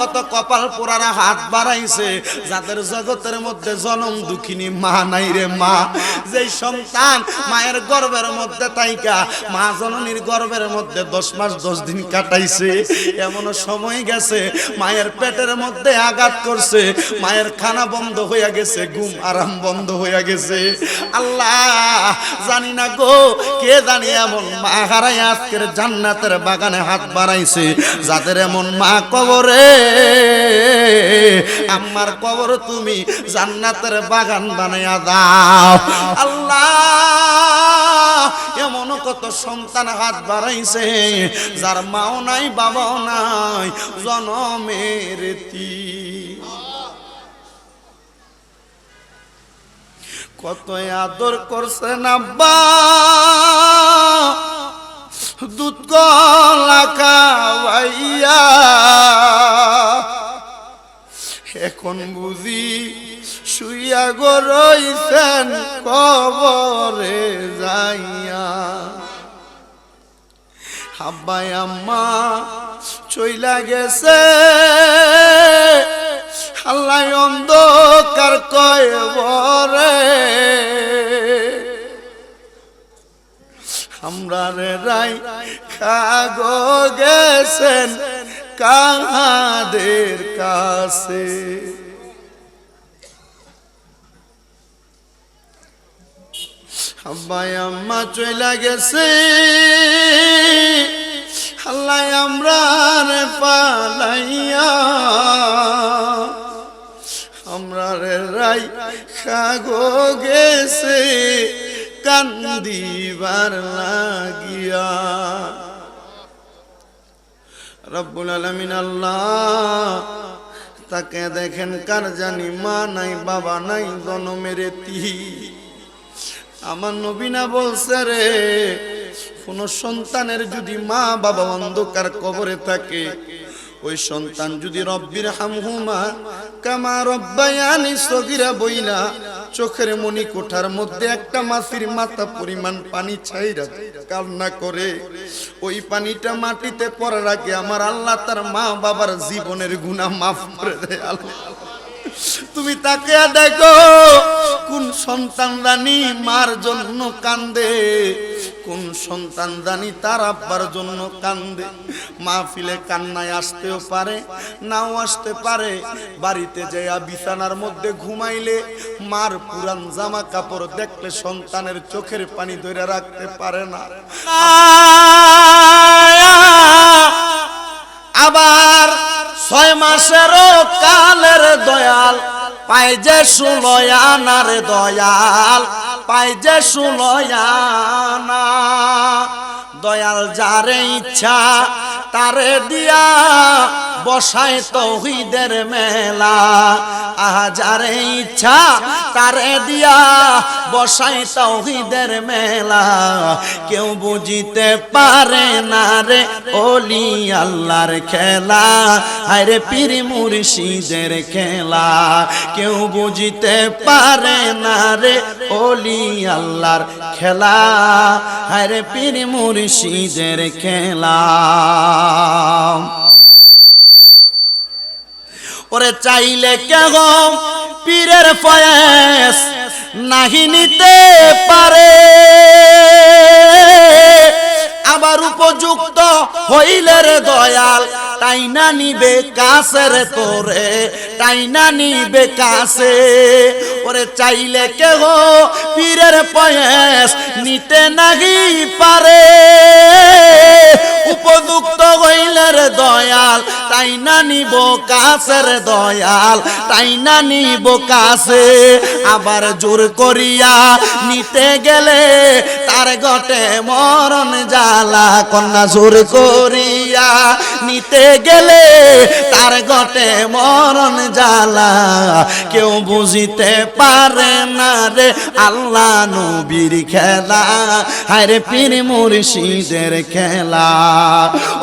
কত কপাল পোড়ারা হাত বাড়াইছে। যাদের জগতের মধ্যে জনম দুঃখিনী মা নাই রে মা। যেই সন্তান মায়ের গর্ভের মধ্যে তাইকা, মা জননীর গর্ভের মধ্যে দশ মাস দশ দিন কাটাইছে। এমন সময় গেছে, মায়ের পেটের মধ্যে আঘাত করছে। মায়ের খানা বন্ধ হইয়া গেছে, ঘুম আরাম বন্ধ হইয়া গেছে। আল্লাহ, জানি না গো, কে জানি এমন মা হারাই আজকের জান্নাতের বাগানে হাত বাড়াইছে। যাদের এমন মা কবরে আমার কবর তুমি জান্নাতের বাগান বানাইয়া দাও। আল্লাহ, এমন কত সন্তান হাত বাড়াইছে, যার মাও নাই, বাবাও নাই, জনমের তি কত আদর করছেন আব্বা। দুধ খাওয়াইয়া, এখন বুঝি শুইয়া গরইছেন কবরে যাইয়া। আব্বাই আম্মা চইলা গেছে, আল্লাহ অন্ধকার কয় বরে আমরা রে রাই খাগো গেছেন কাহাদের কাছে। আব্বাই আম্মা চইলা গেছে, আল্লাহ আমরা রে পালাইয়া আমরা রে রাই খাগো গেছে। কান্দিবার লাগিয়া। রব্বুল আলমিন আল্লাহ, তাকে দেখেন কার জানি মা নাই, বাবা নাই জনমের তি। আমার নবীনা বলছে রে, কোন সন্তানের যদি মা বাবা অন্ধকার কবরে থাকে, ওই সন্তান যদি রব্বির হামহুমা, কামা রব্বায়ানি সগিরা বইলা চোখের মনি কোঠার মধ্যে একটা মাছির মাথা পরিমাণ পানি ছাইরা কান্না করে। ওই পানিটা মাটিতে পড়ার আগে আমার আল্লাহ তার মা বাবার জীবনের গুণা মাফ করে দেয়। আল্লাহ। তুমি তাকে দেখো কোন সন্তান রানী মার জন্য কান্দে কোন সন্তান জানি তার আব্বার জন্য কান্দে মাহফিলে কান্নায় আসতেও পারে নাও আসতে পারে বাড়িতে যাইয়া বিছানার মধ্যে ঘুমাইলে মার পুরান জামা কাপড় দেখলে সন্তানের চোখের পানি ধরে রাখতে পারে না আবার ছয় মাসেরও কালের দয়াল, পাই যে সুলয়ানার দয়াল, পাই যে সুলয়ানা। দয়াল যারে ইচ্ছা, তারে দিয়া বসায় তৌহিদের মেলা। আহা, যারে ইচ্ছা, তারে দিয়া বসায় তৌহিদের মেলা। কেউ বুঝিতে পারে না রে ওলি আল্লাহর খেলা। আরে পীর মুর্শিদের খেলা। কেউ বুঝিতে পারে না রে ওলি আল্লাহর খেলা। আরে পীর মুর্শিদের খেলা। ওরে চাইলে কেহ পীরের ফয়েস নাহি নিতে পারে। আবার উপযুক্ত হইলে রে দয়াল টাইনা নিবে কাছে রে তোরে টাইনা নিবে কাছে। ওরে চাইলে কেহ পীরের পয়েস নিতে নাহি পারে। তাই না নিব কাছের দয়াল, তাই না নিব কাছে। আবার জোর করিয়া নিতে গেলে তার গটে মরণ জ্বালা। কন্যা জোর করিয়া নিতে গেলে তার গটে মরণ জ্বালা। কেউ বুঝিতে পারে না রে আল্লাহ নবীর খেলা, হায় পীর মুর্শিদের খেলা।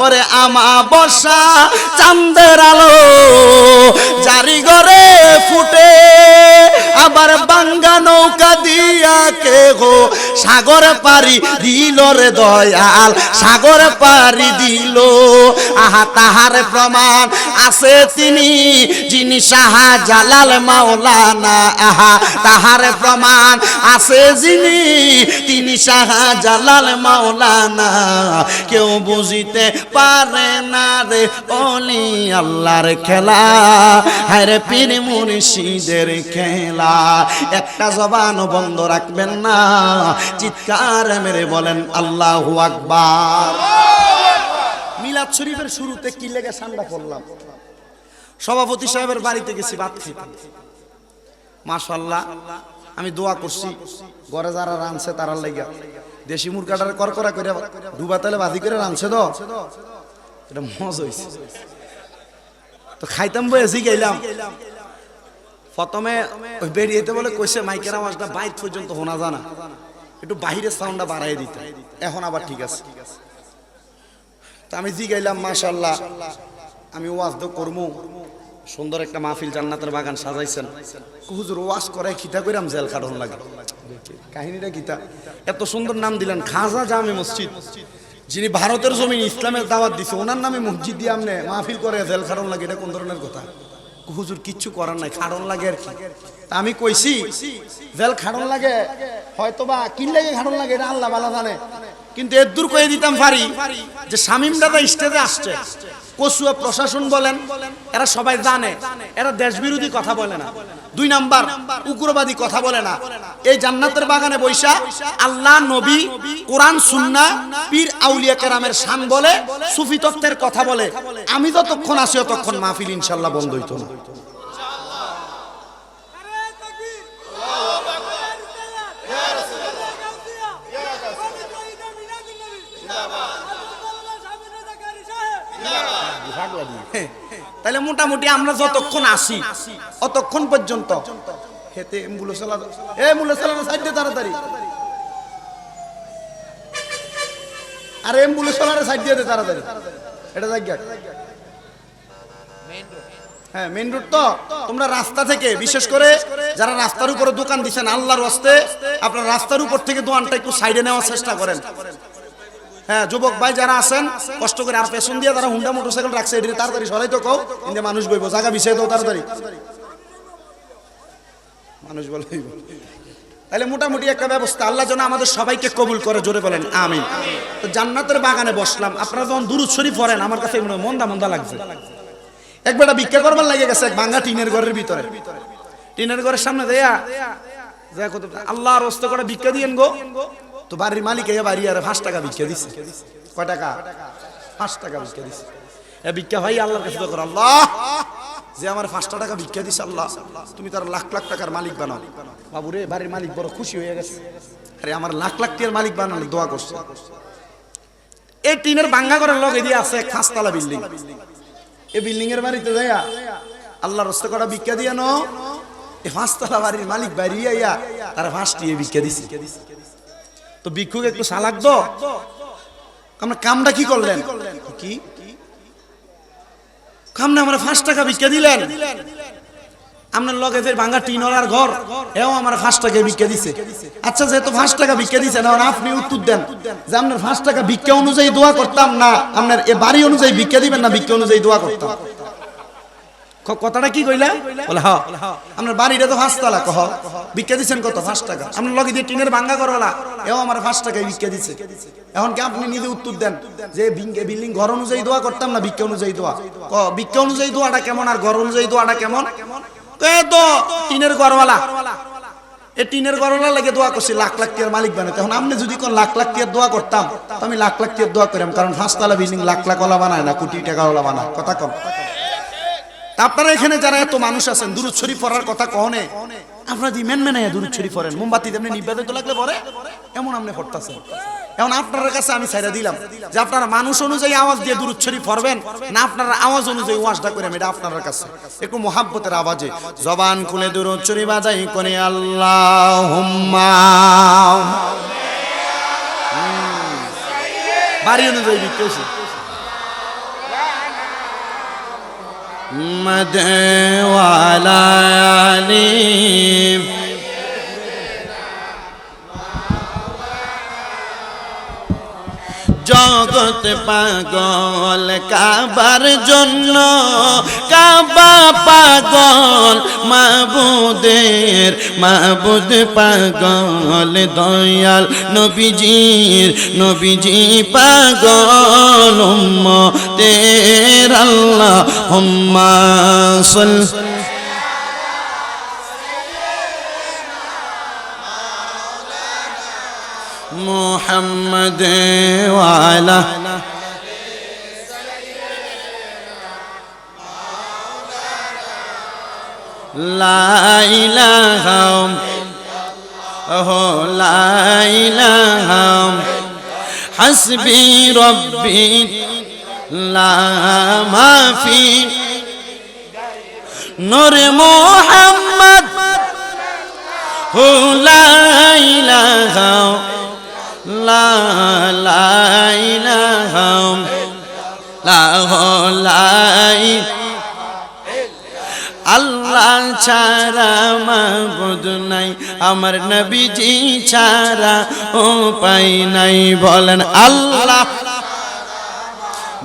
ওরে আমা বসা চান্দের আলো জারি গরে ফুটে, আবার বাঙ্গা নৌকা দিয়া কে গো? সাগর পারি দিল রে দয়াল, সাগর পারি দিল। আহা, তাহার প্রমাণ আছে তিনি, যিনি সাহা জালাল মাওলানা। আহা, তাহার প্রমাণ আছে যিনি, তিনি সাহা জালাল মাওলানা। কেউ বুঝিতে পারে না রে অলি আল্লাহর খেলা, হায়রে পীর মুর্শিদের খেলা। একটা জবানও বন্ধ রাখবেন না, চিৎকার মেরে বলেন, আল্লাহু আকবার। মিলাদ শরীফের শুরুতে কি লেগে ঠান্ডা করলাম সভাপতি সাহেবের বাড়িতে গেছি, ভাত খেতে। মাশাল্লাহ আমি দোয়া করছি, ঘরে যারা রানছে তারা লেগে। দেশি মুরগাটার করকরা করে ডুবা তেলে ভাজি করে রানছে তো। এটা মজ হয়েছে তো খাইতাম বয়েছি গেলাম। প্রথমে বেরিয়েতে বলে কইছে, মাইকের আওয়াজটা বাইর পর্যন্ত শোনা জানা একটু বাহিরের সাউন্ডটা বাড়াই দিতে। এখন আবার ঠিক আছে। তা আমি জি গাইলাম মাশাল্লাহ আমি ওয়াজ তো করব সুন্দর একটা মাহফিল জান্নাতের বাগান সাজাইছেন। হুজুর, ওয়াজ করে খিতা কইরাম জেল কাটন লাগে। কাহিনীটা কিতা এত সুন্দর নাম দিলেন, খাজা জামে মসজিদ। যিনি ভারতের জমিন ইসলামের দাওয়াত দিছে, ওনার নামে মসজিদ দিয়ে আমনে মাহফিল করে জেল খাটন লাগে, এটা কোন ধরনের কথা? হুজুর, কিচ্ছু করার নাই খাড়ন লাগে আর কি। আমি কইছি, জেল খাড়ন লাগে হয়তো বা কিন লাগে খাড়ন লাগে, এটা আল্লাহ বালা জানে। কিন্তু এর দূর কয়ে দিতাম পারি যে শামিম দাদা স্টেজে আসছে। কসুয়া প্রশাসন বলেন, এরা সবাই জানে, এরা দেশ বিরোধী কথা বলে না। দুই নাম্বার, উগ্রবাদী কথা বলে না। এই জান্নাতের বাগানে বৈশা আল্লাহ, নবী, কোরআন, সুন্না, পীর, আউলিয়া কেরামের শান বলে, সুফি তত্ত্বের কথা বলে। আমি যতক্ষণ আসি ততক্ষণ মাহফিল ইনশাল্লাহ বন্ধ হইতো না। তাহলে মোটামুটি আমরা যতক্ষণ আসি, অতক্ষণ পর্যন্ত। সাইড তাড়াতাড়ি। আরে সাইড দিয়ে তাড়াতাড়ি। এটা জায়গা হ্যাঁ মেইন রোড তো। তোমরা রাস্তা থেকে, বিশেষ করে যারা রাস্তার উপরে দোকান দিচ্ছেন আল্লাহর আপনার রাস্তার উপর থেকে দোকানটা একটু সাইডে নেওয়ার চেষ্টা করেন। হ্যাঁ যুবক ভাই যারা আছেন, কষ্ট করে আর পেছন দিয়ে তারা হুন্ডা মোটরসাইকেল রাখছে এটি তাড়াতাড়ি সরাই তো কও কিন্তু মানুষ বইব, জায়গা বিষয় তো তাড়াতাড়ি। মানুষ বলে তাহলে মোটামুটি একটা ব্যবস্থা, আল্লাহ যেন আমাদের সবাইকে কবুল করে, জোরে বলেন, আমিন। তো জান্নাতের বাগানে বসলাম, আপনারা যখন দুরুদ শরীফ পড়েন, আমার কাছে মনে মন্দা মন্দা লাগছে। একবারটা ভিক্ষা করবার লাগে গেছে এক ভাঙ্গা টিনের ঘরের ভিতরে। টিনের ঘরের সামনে দেয়া আল্লাহর রস্ত করে ভিক্ষা দিয়েন গো। তো বাড়ির মালিক এ বাড়ি আর পাঁচ টাকা ভিক্ষা দিচ্ছে কয় টাকা? পাঁচ টাকা ভিক্ষা দিচ্ছে এ ভিক্ষা ভাই আল্লাহর কাছে করো আল্লাহ! যে আমার পাঁচটা টাকা ভিক্ষা দিছে আল্লাহ, তুমি তার লাখ লাখ টাকার মালিক বানাও। বাবু রে বাড়ির মালিক বড় খুশি হয়ে গেছে। আরে আমার লাখ লাখ টাকার মালিক বানালি দোয়া করছে। এই টিনের বাঙ্গা ঘরের লগে দিয়ে আছে এক পাঁচতলা বিল্ডিং। এই বিল্ডিং এর বাড়িতে যাইয়া আল্লাহ রস্তে করা ভিক্ষা দিয়ে নো এই পাঁচতলা বাড়ির মালিক বাইরে আইয়া তারা পাঁচটি ভিক্ষা দিছে। তো ভিক্ষুক একটু সালাক দো। আমরা কামটা কি করলেন? কি? কামনে আমরা পাঁচ টাকা ভিক্ষা দিলেন। আপনার লগে যে ভাঙ্গা টিনলার ঘর, এও আমার পাঁচ টাকা ভিক্ষা দিছে। আচ্ছা যেহেতু পাঁচ টাকা ভিক্ষা দিছে না, আপনি উত্তর দেন। যে আপনার পাঁচ টাকা ভিক্ষা অনুযায়ী দোয়া করতাম না, আপনার এ বাড়ি অনুযায়ী ভিক্ষা দিবেন না, ভিক্ষা অনুযায়ী দোয়া করতাম। কথাটা কি কইলা? বলে হ্যাঁ আপনার বাড়িটা তো পাঁচতলা কহ। ভিক্ষা দিচ্ছেন কত? পাঁচ টাকা। আপনার লগে দিয়ে টিনের ভাঙ্গা করলা, এও আমার পাঁচ টাকায় ভিক্ষা দিচ্ছে এখন কি আপনি নিজে উত্তর দেন? যে বিল্ডিং ঘর অনুযায়ী দোয়া করতাম না ভিক্ষা অনুযায়ী দোয়া? ক, ভিক্ষা অনুযায়ী দোয়াটা কেমন আর ঘর অনুযায়ী দোয়াটা কেমন? তো টিনের ঘরওয়ালা। এ টিনের ঘরওয়ালা লাগে দোয়া করছি, লাখ লাখ টিয়ার মালিক বানাতে। এখন আপনি যদি কোন লাখ লাখ টিয়ার দোয়া করতাম আমি লাখ লাখ টিয়ার দোয়া করাম কারণ পাঁচতলা বিল্ডিং লাখ লাখ ওলা বানায় না, কোটি টাকাওয়ালা বানায়। কথা কম আপনারা এখানে যারা এত মানুষ আছেন, দুরুদ শরীফ পড়ার কথা কহনে আপনারা দি মেন মেনে দুরুদ শরীফ পড়েন। মোমবাতি তেমনি নিবেদিত লাগলে পরে এমন আপনি পড়তাছেন। এখন আপনার কাছে আমি ছাইরা দিলাম যে আপনারা মানুষ অনুযায়ী আওয়াজ দিয়ে দুরুদ শরীফ পড়বেন, না আপনারা আওয়াজ অনুযায়ী ওয়াজটা করে এটা আপনার কাছে। একটু মোহাব্বতের আওয়াজে, জবান খুলে দুরুদ ছড়ি বাজাই করে আল্লাহ বাড়ি অনুযায়ী বিক্রি مدعي وعلى ياليم জগত পাগল, কাবার জন্য, কাবা পাগল, মাবুদের, মাবুদ পাগল, দয়াল নবীজির, নবীজি পাগল তের আল্লাহ, হুম্মা সাল محمد وعلى لا إله هو لا إله حسبي ربي لا ما في نور محمد هو لا إله লাইলাহম লাহ আল্লাহ ছাড়া মাহবুদ নাই আমার নবীজি ছাড়া ও পাই নাই। বলেন আল্লাহ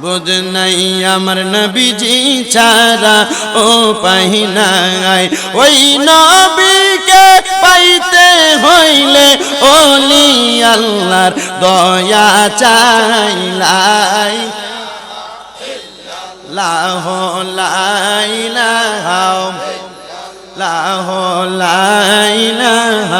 বুঝ নাই আমার নবীজি ছাড়া ও পাই নাই। ওই নবীকে পাইতে হইলে ওলি আল্লাহর দয়া চাইলাই। লাহ লাইলাহ লাহ লাইলাহ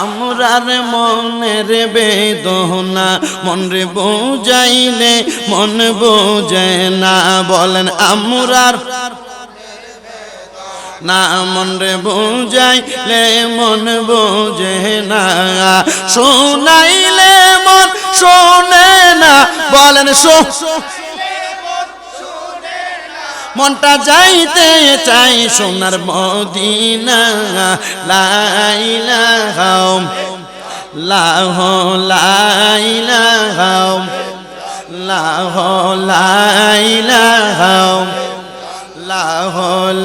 আমরার মনের বেদনা, মন রে বুঝাইলে মন বোঝে না। বলেন, আমরার না, মন রে বুঝাইলে মন বোঝে না। শোনাইলে মন শোনে না। বলেন, শো মনটা যাইতে চাই সোনার মদিনা। লাইলাহ লাহ লাইলাহ লাহ লাইলাহ লাহ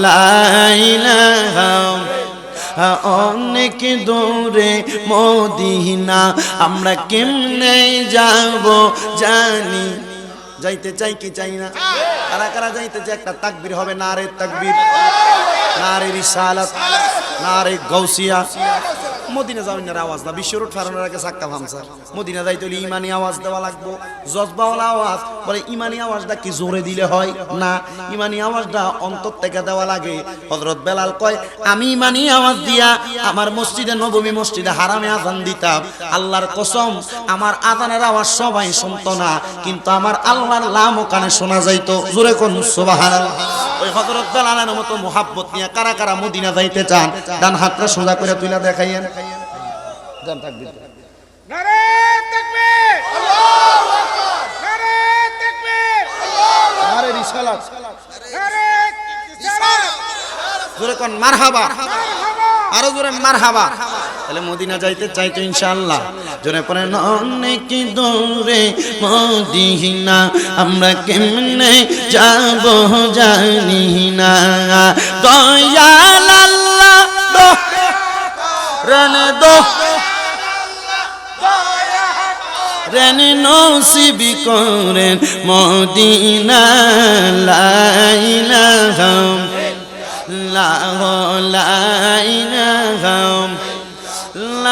লাইলাহ অনেক দূরে মদিনা, আমরা কেমনে যাব জানি যাইতে চাই কি চাই না? কারা কারা যাইতে চাই একটা তাকবীর হবে না রে তাকবীর না রে রিসালাত না রে গৌসিয়া মদিনা যাওয়ার আওয়াজ না বিশ্ব রোড ফারানোর আগে সাক্কা ভামসা মদিনা যাইতে হলে ইমানি আওয়াজ দেওয়া লাগবো। জজবাওয়ালা আওয়াজ, বলে ইমানি আওয়াজটা কি জোরে দিলে হয়? না, ইমানি আওয়াজটা অন্তর থেকে দেওয়া লাগে। হজরত বেলাল কয়, আমি ইমানি আওয়াজ দিয়া আমার মসজিদে, নবমী মসজিদে হারামে আজান দিতাম। আল্লাহর কসম, আমার আজানের আওয়াজ সবাই শুনতো না। কিন্তু আমার আল্লাহর লাম ওখানে শোনা যাইতো। জোরে কোন সুবহানাল্লাহ। ওই হজরত বেলালের মতো মোহাব্বত নিয়ে কারা কারা মদিনা যাইতে চান ডান হাতটা সোজা করে তুইলা দেখাইয়েন। যান থাকবি। জোরে কোন মারহাবা! আরও জোরে মারহাবা। তাহলে মদিনা যাইতে চাইতো ইনশাআল্লাহ। জোরে পরে অনেক দূরে মদিনা, আমরা কেমনে যাব জানি না। দয়াল আল্লাহ দো, রন দো। রেন নসিবি করেন মদিনা লাইলাহা লা লাইলাহা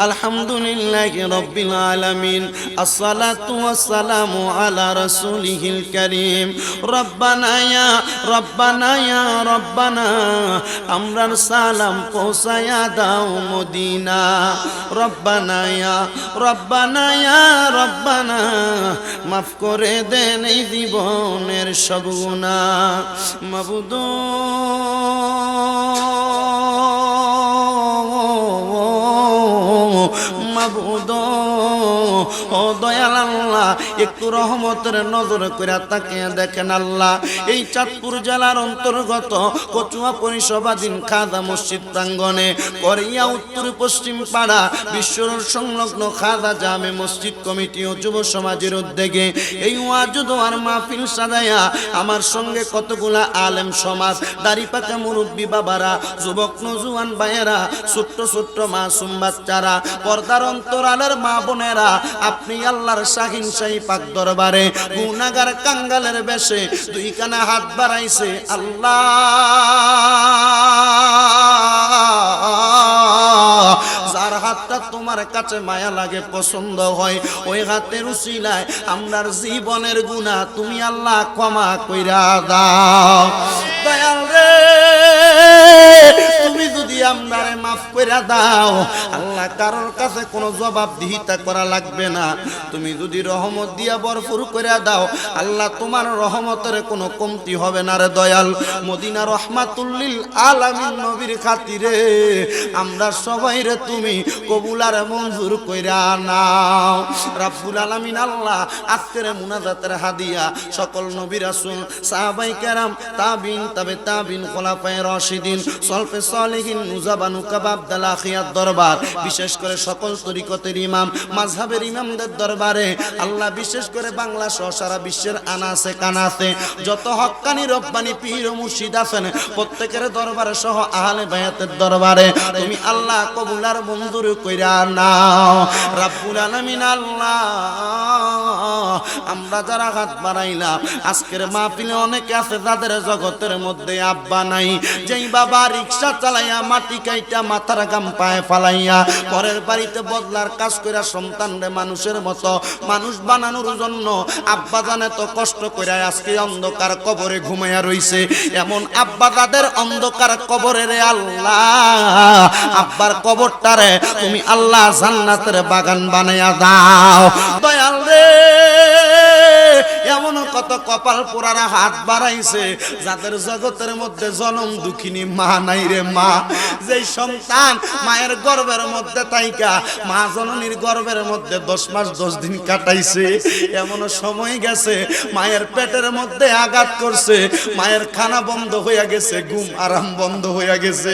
الحمد لله رب العالمين الصلاة والسلام على رسوله الكريم ربنا يا ربنا يا ربنا আমরার সালাম পৌঁছায়া দাও মদিনা রব্বানা ইয়া রব্বানা ইয়া রব্বানা মাফ করে দেন এই জীবনের সব গুনাহ মাবুদ মাবুদ ও দয়াল আল্লাহ, একটু রহমতের নজর করে তাকিয়ে দেখেন আল্লাহ। এই চাঁদপুর জেলার অন্তর্গত কচুয়া পরিসভাধীন খাদা মসজিদ প্রাঙ্গণে করিয়া উত্তর পশ্চিম পাড়া বিশ্ব সংলগ্ন খাদা জামে মসজিদ কমিটি ও যুব সমাজের উদ্যোগে এই ওয়াজুদোয়ার মাহফিল সাজাইয়া আমার সঙ্গে কতগুলা আলেম সমাজ, দাড়ি পাকা মুরব্বী বাবারা, যুবক নজুয়ান ভাইয়েরা, ছোট্ট ছোট্ট মাসুম বাচ্চারা, পর্দার অন্তরালের মা বোনেরা আপনি আল্লাহর শাহিন শাহী পাক দরবারে গুনাগার কাঙ্গালের বেশে দুই কানা হাত বাড়াইছে, আল্লাহ। যার হাতটা তোমার কাছে মায়া লাগে, পছন্দ হয়, ওই হাতের উসিলায় আমরার জীবনের গুণা তুমি আল্লাহ ক্ষমা কইরা দাও। দয়াল তুমি যদি আমরারে মাফ কইরা দাও, আল্লাহ কারোর কাছে কোনো জবাবদিহিতা করা লাগবে না। তুমি যদি রহমত দিয়া ভরপুর কইরা দাও, আল্লাহ তোমার রহমতের কোনো কমতি হবে না রে দয়াল। মদিনা রহমাতুল্লিল আলামিন নবীর খাতিরে আমরা সবাই রে তুমি কবুলার মঞ্জুর কইরা নাও। রাব্বুল আলামিন আল্লাহ আজকের মুনাজাতের হাদিয়া সকল নবী রাসূল, সাহাবাই কেরাম, তাবিন, তবে তাবিন, খোলাফায়ে রশিদিন সলফে সলিহিন নুজাবানু কাবাব দালাখিয়াত দরবার। বিশেষ করে সকল তরিকতের ইমাম, মাযহাবের ইমামদের দরবারে আল্লাহ বিশেষ করে বাংলা সহ সারা বিশ্বের আনাসে কানাসে যত হক্কানি রব্বানি পীর ও মুর্শিদ আছেন, প্রত্যেকের দরবারে সহ আহলে বায়াতের দরবারে তুমি আল্লাহ কবুলার মঞ্জুর কইরা নাও। রাব্বুল আলামিন আল্লাহ, আমরা যারা হাত বাড়াইলাম, আজকের মাহফিলে অনেকে আছে যাদের জগতের মধ্যে আব্বা নাই, যেই বাবা রিক্সা চালাইয়া মাটি কাইটা মাথার গাম পায়ে ফালাইয়া পরের বাড়িতে বদলার কাজ কইরা সন্তানরে মানুষের মতো মানুষ বানানোর জন্য আব্বা জানে তো কষ্ট কইরা আজকে অন্ধকার কবরে ঘুমাইয়া রইছে। এমন আব্বা তাদের অন্ধকার কবরে রে আল্লাহ। আব্বার কবরটারে তুমি আল্লাহ জান্নাতের বাগান বানাইয়া দাও। দয়াল রে এমন কত কপাল পোড়ারা হাত বাড়াইছে, যাদের জগতের মধ্যে জনম দুঃখিনী মা নাই রে মা। যেই সন্তান মায়ের গর্ভের মধ্যে তাইকা, মা জননীর গর্ভের মধ্যে দশ মাস দশ দিন কাটাইছে। এমন সময় গেছে, মায়ের পেটের মধ্যে আঘাত করছে, মায়ের খানা বন্ধ হইয়া গেছে, ঘুম আরাম বন্ধ হইয়া গেছে।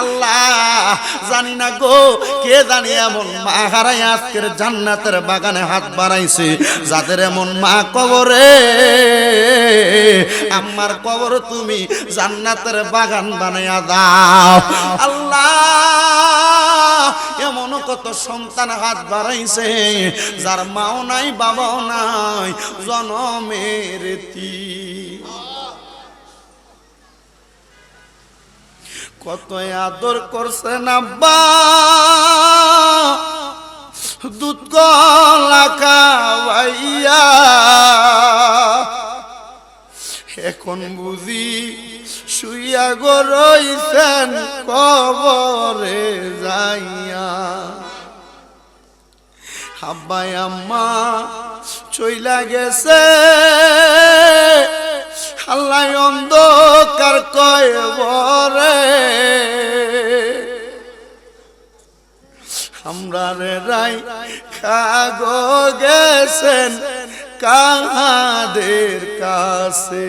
আল্লাহ, জানি না গো, কে জানি এমন মা হারাই আজকের জান্নাতের বাগানে হাত বাড়াইছে, যাদের এমন মা কবরে আমার কবর তুমি জান্নাতের বাগান বানাইয়া দাও। আল্লাহ, এমন কত সন্তান হাত বাড়াইছে, যার মাও নাই, বাবাও নাই, জনমের তি কত আদর করছেন আব্বা। দুধ খাওয়াইয়া এখন বুঝি শুইয়া গো রইছেন কবরে যাইয়া। আব্বাই আম্মা চইলা গেছে। আল্লাহ অন্ধকার কয় বরে। আমরা রে রাই খাগো গেছেন কাহাদের কাছে।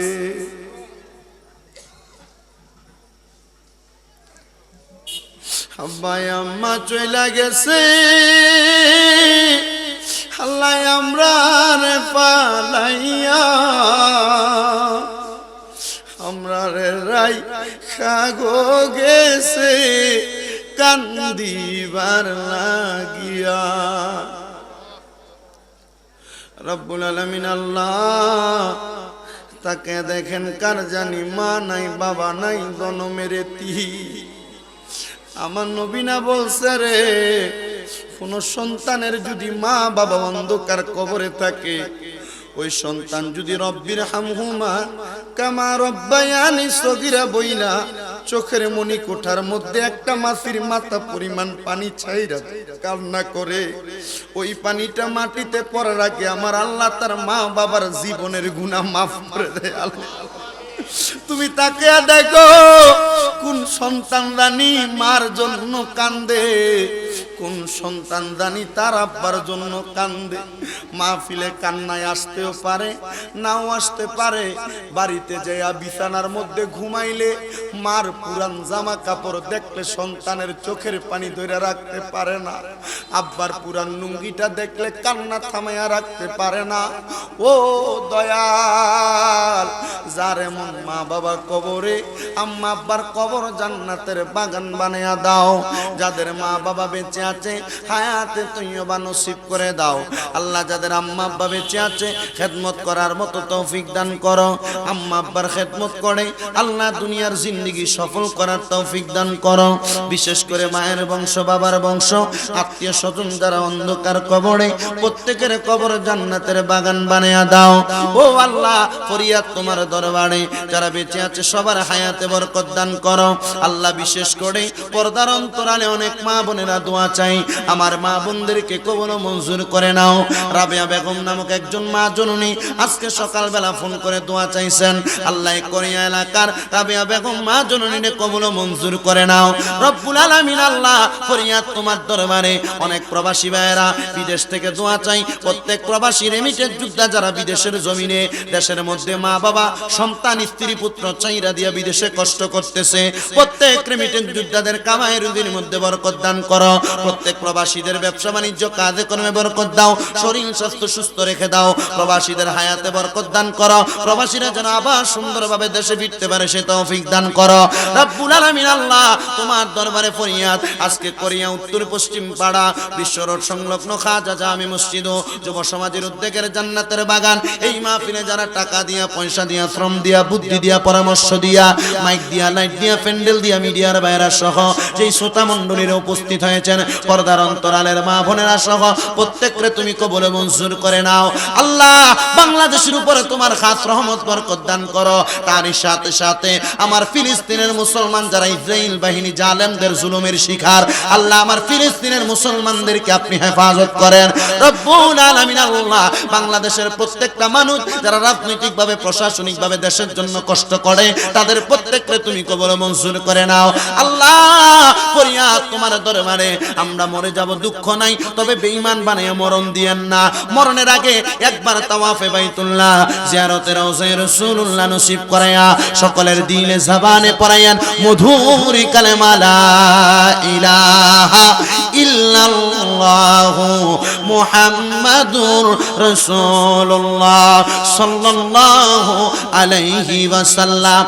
আব্বাই আম্মা চইলা গেছে। আল্লাহ আমরা পালাইয়া। আমরা রে রাই খাগো গেছে। কান্দিবার লাগিয়া। রব্বুল আলমিন আল্লাহ, তাকে দেখেন কার জানি মা নাই, বাবা নাই জনমের তি। আমার নবীনা বলছে রে, কোন সন্তানের যদি মা বাবা অন্ধকার কবরে থাকে, ওই সন্তান যদি রব্বির হামহুমা কামা রব্বায়ানি সগিরা বইলা চোখের মনি কোঠার মধ্যে একটা মাছির মাথা পরিমাণ পানি ছাইরা কান্না করে। ওই পানিটা মাটিতে পড়ার আগে আমার আল্লাহ তার মা বাবার জীবনের গুণা মাফ করে দেয়। আল্লাহ। তুমি তাকে দেখো, কোন সন্তান রানী মার জন্য কান্দে। কোন সন্তান জানি তার আব্বার জন্য কান্দে। মাহফিলে কান্নায় আসতেও পারে, নাও আসতে পারে। বাড়িতে যাইয়া বিছানার মধ্যে ঘুমাইলে মার পুরান জামা কাপড় দেখলে সন্তানের চোখের পানি ধরে রাখতে পারে না। আব্বার পুরান লুঙ্গিটা দেখলে কান্না থামাইয়া রাখতে পারে না। ও দয়াল, যার এমন মা বাবা কবরে আম্মা আব্বার কবর জান্নাতের বাগান বানাইয়া দাও। যাদের মা বাবা বেঁচে আছে, হায়াতে তুইও বা নসিব করে দাও। আল্লাহ যাদের আম্মা আব্বা বেঁচে আছে, খেদমত করার মতো তৌফিক দান করো। আম্মা আব্বার খেদমত করে, আল্লাহ দুনিয়ার জিন্দগি সফল করার তৌফিক দান করো। বিশেষ করে মায়ের বংশ, বাবার বংশ, আত্মীয় স্বজন যারা অন্ধকার কবরে, প্রত্যেকের কবর জান্নাতের বাগান বানিয়ে দাও। ও আল্লাহ, ফরিয়াদ তোমার দরবারে, যারা বেঁচে আছে সবার হায়াতে বরকত দান করো। আল্লাহ বিশেষ করে পর্দার অন্তরালে অনেক মা বোনেরা দোয়া চাই। আমার মা বোনদেরকে কবল মঞ্জুর করে নাও। রাবেয়া বেগম নামক একজন মা জননী আজকে সকালবেলা ফোন করে দোয়া চাইছেন। আল্লাহ করিয়া এলাকার রাবেয়া বেগম মা জননীনে কবল মঞ্জুর করে নাও। রব্বুল আলামিন আল্লাহ ফরিয়াদ তোমার দরবারে। অনেক প্রবাসী ভাইয়েরা বিদেশ থেকে দোয়া চাই। প্রত্যেক প্রবাসী রেমিটেড যোদ্ধা যারা বিদেশের জমিনে, দেশের মধ্যে মা বাবা, সন্তান, স্ত্রী, পুত্র চাইরা দিয়া বিদেশে কষ্ট করতেছে। প্রত্যেক রেমিটেড যোদ্ধাদের কামাই রুদির মধ্যে বরকত দান করো। প্রত্যেক প্রবাসীদের ব্যবসা বাণিজ্য, কাজে কর্মে বরকত দাও, শরীর স্বাস্থ্য সুস্থ রেখে দাও, প্রবাসীদের হায়াতে বরকত দান করো, প্রবাসীরা যেন আবার সুন্দরভাবে দেশে ফিরতে পারে, সে তৌফিক দান করো। রব্বুল আলামিন আল্লাহ তোমার দরবারে ফরিয়াদ, আজকে করিয়া, উত্তর, পশ্চিম পাড়া, বিশ্ব রোড সংলগ্ন খাজা জামি মসজিদ যুব সমাজের উদ্যোগের জান্নাতের বাগান। এই মাহফিলে যারা টাকা দিয়া, পয়সা দিয়া, শ্রম দিয়া, বুদ্ধি দিয়া, পরামর্শ দিয়া, মাইক দিয়া, লাইট দিয়া, প্যান্ডেল দিয়া, মিডিয়ার বাইরা সহ যেই শ্রোতা মণ্ডলীর উপস্থিত হয়েছেন পর্দার অন্তরালের মা বোনেরা সহ প্রত্যেকরে তুমি কবলে মঞ্জুর করে নাও। আল্লাহ বাংলাদেশের উপরে তোমার খাস রহমত, বরকত দান করো। তারই সাথে সাথে আমার ফিলিস্তিনের মুসলমান যারা ইসরায়েল বাহিনী জালেমদের জুলুমের শিকার, আল্লাহ আমার ফিলিস্তিনের মুসলমানদেরকে আপনি হেফাজত করেন। রব্বুল আলামিন আল্লাহ বাংলাদেশের প্রত্যেকটা মানুষ যারা রাজনৈতিকভাবে, প্রশাসনিকভাবে দেশের জন্য কষ্ট করে, তাদের প্রত্যেককে তুমি কবল মঞ্জুর করে নাও। আল্লাহ ফরিয়াদ তোমার দরবারে আমরা মরে যাব, দুঃখ নাই, তবে বেঈমান বানিয়ে মরণ দিয়েন না। মরণের আগে একবার তাওয়াফে বাইতুল্লাহ জিয়ারতে রওজায়ে রাসূলুল্লাহ নসিব করায়া সকলের দিলে জবানে পড়ায়ান মধুর কালেমা লা ইলাহা ইল্লাল্লাহু মুহাম্মাদুর রাসূলুল্লাহ সাল্লাল্লাহু আলাইহি ওয়াসাল্লাম।